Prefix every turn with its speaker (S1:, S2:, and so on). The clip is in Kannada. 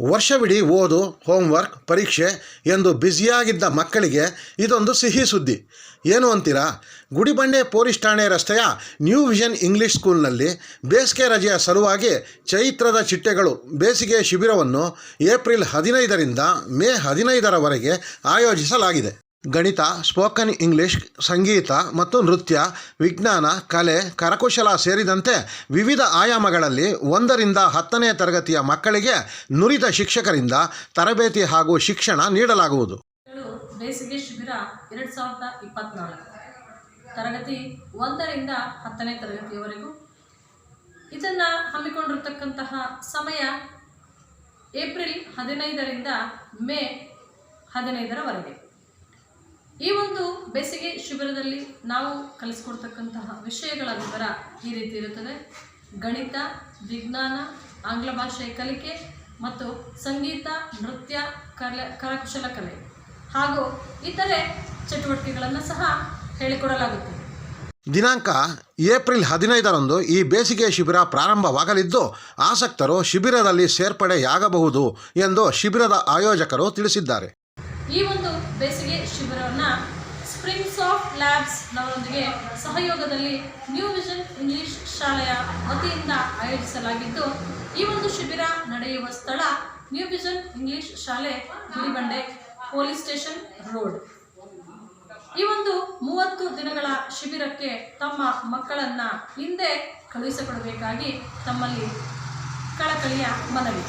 S1: ವರ್ಷವಿಡೀ ಓದು ಹೋಮ್ವರ್ಕ್ ಪರೀಕ್ಷೆ ಎಂದು ಬ್ಯುಸಿಯಾಗಿದ್ದ ಮಕ್ಕಳಿಗೆ ಇದೊಂದು ಸಿಹಿ ಸುದ್ದಿ. ಏನು ಅಂತೀರಾ? ಗುಡಿಬಂಡೆ ಪೊಲೀಸ್ ಠಾಣೆ ರಸ್ತೆಯ ನ್ಯೂ ವಿಷನ್ ಇಂಗ್ಲಿಷ್ ಸ್ಕೂಲ್ನಲ್ಲಿ ಬೇಸಿಗೆ ರಜೆಯ ಸಲುವಾಗಿ ಚೈತ್ರದ ಚಿಟ್ಟೆಗಳು ಬೇಸಿಗೆ ಶಿಬಿರವನ್ನು ಏಪ್ರಿಲ್ ಹದಿನೈದರಿಂದ ಮೇ ಹದಿನೈದರವರೆಗೆ ಆಯೋಜಿಸಲಾಗಿದೆ. ಗಣಿತ ಸ್ಪೋಕನ್ ಇಂಗ್ಲಿಷ್ ಸಂಗೀತ ಮತ್ತು ನೃತ್ಯ, ವಿಜ್ಞಾನ, ಕಲೆ, ಕರಕುಶಲ ಸೇರಿದಂತೆ ವಿವಿಧ ಆಯಾಮಗಳಲ್ಲಿ ಒಂದರಿಂದ ಹತ್ತನೇ ತರಗತಿಯ ಮಕ್ಕಳಿಗೆ ನುರಿತ ಶಿಕ್ಷಕರಿಂದ ತರಬೇತಿ ಹಾಗೂ ಶಿಕ್ಷಣ ನೀಡಲಾಗುವುದು.
S2: ಬೇಸಿಗೆ ಶಿಬಿರ ಎರಡು ಸಾವಿರದ ಇಪ್ಪತ್ನಾಲ್ಕು. ತರಗತಿ ಒಂದರಿಂದ ಹತ್ತನೇ ತರಗತಿಯವರೆಗೂ. ಇದನ್ನು ಹಮ್ಮಿಕೊಂಡಿರ್ತಕ್ಕಂತಹ ಸಮಯ ಏಪ್ರಿಲ್ ಹದಿನೈದರಿಂದ ಮೇ ಹದಿನೈದರವರೆಗೆ. ಬೇಸಿಗೆ ಶಿಬಿರದಲ್ಲಿ ನಾವು ಕಲಿಸ್ಕೊಡ್ತಕ್ಕಂತಹ ವಿಷಯಗಳ ವಿವರ ಈ ರೀತಿ ಇರುತ್ತದೆ. ಗಣಿತ ವಿಜ್ಞಾನ ಆಂಗ್ಲ ಭಾಷೆ ಕಲಿಕೆ ಮತ್ತು ಸಂಗೀತ ನೃತ್ಯ ಕಲೆ ಕರಕುಶಲ ಕಲೆ ಹಾಗೂ ಇತರೆ ಚಟುವಟಿಕೆಗಳನ್ನು ಸಹ ಹೇಳಿಕೊಡಲಾಗುತ್ತದೆ.
S1: ದಿನಾಂಕ ಏಪ್ರಿಲ್ ಹದಿನೈದರಂದು ಈ ಬೇಸಿಗೆ ಶಿಬಿರ ಪ್ರಾರಂಭವಾಗಲಿದ್ದು ಆಸಕ್ತರು ಶಿಬಿರದಲ್ಲಿ ಸೇರ್ಪಡೆಯಾಗಬಹುದು ಎಂದು ಶಿಬಿರದ ಆಯೋಜಕರು ತಿಳಿಸಿದ್ದಾರೆ.
S2: ಈ ಒಂದು ಬೇಸಿಗೆ ಶಿಬಿರವನ್ನು ಸ್ಪ್ರಿಂಗ್ಸ್ ಆಫ್ ಲ್ಯಾಬ್ಸ್ ನವರೊಂದಿಗೆ ಸಹಯೋಗದಲ್ಲಿ ನ್ಯೂ ವಿಷನ್ ಇಂಗ್ಲಿಷ್ ಶಾಲೆಯ ವತಿಯಿಂದ ಆಯೋಜಿಸಲಾಗಿದ್ದು, ಈ ಒಂದು ಶಿಬಿರ ನಡೆಯುವ ಸ್ಥಳ ನ್ಯೂ ವಿಷನ್ ಇಂಗ್ಲಿಷ್ ಶಾಲೆ ಗುಡಿಬಂಡೆ ಪೊಲೀಸ್ ಸ್ಟೇಷನ್ ರೋಡ್. ಈ ಒಂದು ಮೂವತ್ತು ದಿನಗಳ ಶಿಬಿರಕ್ಕೆ ತಮ್ಮ ಮಕ್ಕಳನ್ನು ಹಿಂದೆ ಕಳುಹಿಸಿಕೊಡಬೇಕಾಗಿ ತಮ್ಮಲ್ಲಿ ಕಳಕಳಿಯ ಮನವಿ.